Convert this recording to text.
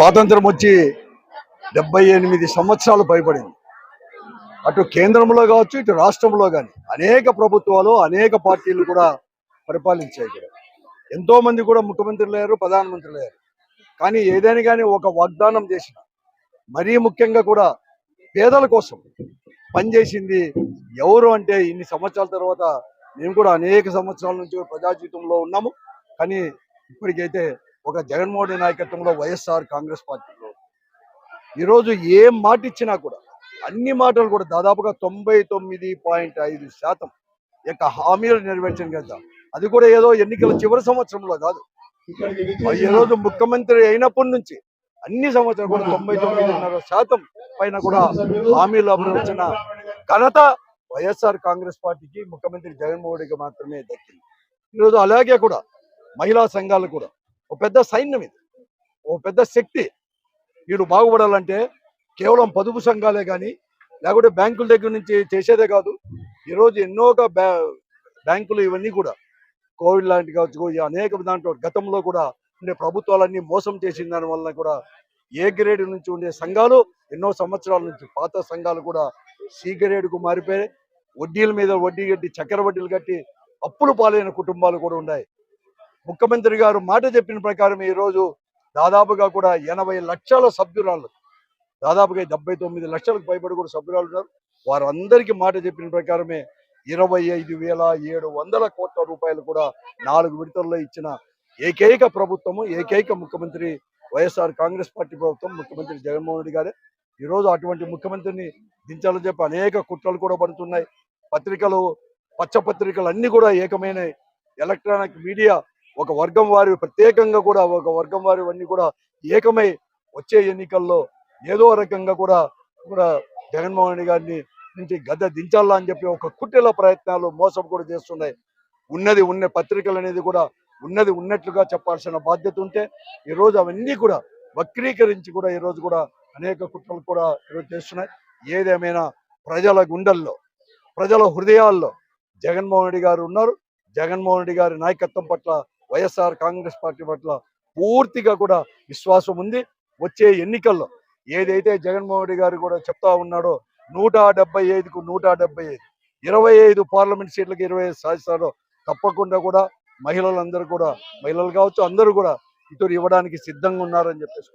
స్వాతంత్రం వచ్చి డెబ్బై ఎనిమిది సంవత్సరాలు భయపడింది. అటు కేంద్రంలో కావచ్చు ఇటు రాష్ట్రంలో కానీ అనేక ప్రభుత్వాలు అనేక పార్టీలు కూడా పరిపాలించాయి ఇక్కడ. ఎంతో మంది కూడా ముఖ్యమంత్రులు అయ్యారు ప్రధానమంత్రులు అయ్యారు. కానీ ఏదైనా కానీ ఒక వాగ్దానం చేసిన మరీ ముఖ్యంగా కూడా పేదల కోసం పనిచేసింది ఎవరు అంటే ఇన్ని సంవత్సరాల తర్వాత మేము కూడా అనేక సంవత్సరాల నుంచి ప్రజా జీవితంలో ఉన్నాము. కానీ ఇప్పటికైతే ఒక జగన్మోహన్ రెడ్డి నాయకత్వంలో వైఎస్ఆర్ కాంగ్రెస్ పార్టీలో. ఈరోజు ఏం మాట ఇచ్చినా కూడా అన్ని మాటలు కూడా దాదాపుగా తొంభై తొమ్మిది పాయింట్ ఐదు శాతం యొక్క హామీలు నెరవేర్చడం కదా అది కూడా ఏదో ఎన్నికల చివరి సంవత్సరంలో కాదు. ఈ రోజు ముఖ్యమంత్రి అయినప్పటి నుంచి అన్ని సంవత్సరాలు కూడా తొంభై తొమ్మిదిన్నర శాతం పైన కూడా హామీలు అభివృద్ధిన ఘనత వైఎస్ఆర్ కాంగ్రెస్ పార్టీకి ముఖ్యమంత్రి జగన్మోహన్ రెడ్డికి మాత్రమే దక్కింది. ఈరోజు అలాగే కూడా మహిళా సంఘాలు కూడా ఒక పెద్ద సైన్యం ఇది. ఓ పెద్ద శక్తి. వీడు బాగుపడాలంటే కేవలం పొదుపు సంఘాలే కానీ లేకుంటే బ్యాంకుల దగ్గర నుంచి చేసేదే కాదు. ఈరోజు ఎన్నో బ్యాంకులు ఇవన్నీ కూడా కోవిడ్ లాంటి కావచ్చు అనేక దాంట్లో గతంలో కూడా ఉండే ప్రభుత్వాలన్నీ మోసం చేసిన దాని వలన కూడా ఏ గ్రేడ్ నుంచి ఉండే సంఘాలు ఎన్నో సంవత్సరాల నుంచి పాత సంఘాలు కూడా సి గ్రేడ్కు మారిపోయి వడ్డీల మీద వడ్డీ కట్టి చక్కెర వడ్డీలు కట్టి అప్పులు పాలైన కుటుంబాలు కూడా ఉన్నాయి. ముఖ్యమంత్రి గారు మాట చెప్పిన ప్రకారం ఈ రోజు దాదాపుగా కూడా ఎనభై లక్షల సభ్యురాలు దాదాపుగా డెబ్బై తొమ్మిది లక్షలకు పైబడి కూడా సభ్యురాలు ఉన్నారు. వారందరికీ మాట చెప్పిన ప్రకారమే ఇరవై ఐదు వేల ఏడు వందల కోట్ల రూపాయలు కూడా నాలుగు విడతల్లో ఇచ్చిన ఏకైక ప్రభుత్వము ఏకైక ముఖ్యమంత్రి వైఎస్ఆర్ కాంగ్రెస్ పార్టీ ప్రభుత్వం ముఖ్యమంత్రి జగన్మోహన్ రెడ్డి గారే. ఈరోజు అటువంటి ముఖ్యమంత్రిని దించాలని చెప్పి అనేక కుట్రలు కూడా పడుతున్నాయి. పత్రికలు పచ్చ పత్రికలు అన్ని కూడా ఏకమైన ఎలక్ట్రానిక్ మీడియా ఒక వర్గం వారి ప్రత్యేకంగా కూడా ఒక వర్గం వారి అన్ని కూడా ఏకమై వచ్చే ఎన్నికల్లో ఏదో రకంగా కూడా కూడా జగన్మోహన్ రెడ్డి గారిని నుంచి గద్దె దించాలా అని చెప్పి ఒక కుట్రల ప్రయత్నాలు మోసం కూడా చేస్తున్నాయి. ఉన్నది ఉన్న పత్రికలు అనేది కూడా ఉన్నది ఉన్నట్లుగా చెప్పాల్సిన బాధ్యత ఉంటే ఈ రోజు అవన్నీ కూడా వక్రీకరించి కూడా ఈ రోజు కూడా అనేక కుట్రలు కూడా ఈరోజు చేస్తున్నాయి. ఏదేమైనా ప్రజల గుండెల్లో ప్రజల హృదయాల్లో జగన్మోహన్ రెడ్డి గారు ఉన్నారు. జగన్మోహన్ రెడ్డి గారి నాయకత్వం పట్ల వైఎస్ఆర్ కాంగ్రెస్ పార్టీ పట్ల పూర్తిగా కూడా విశ్వాసం ఉంది. వచ్చే ఎన్నికల్లో ఏదైతే జగన్మోహన్ రెడ్డి గారు కూడా చెప్తా ఉన్నాడో నూట డెబ్బై ఐదుకు నూట డెబ్బై ఐదు. ఇరవై ఐదు పార్లమెంట్ సీట్లకు ఇరవై ఐదు సాధిస్తారో తప్పకుండా కూడా మహిళలందరూ కూడా మహిళలు కావచ్చు అందరూ కూడా ఇటు ఇవ్వడానికి సిద్ధంగా ఉన్నారని చెప్పేసి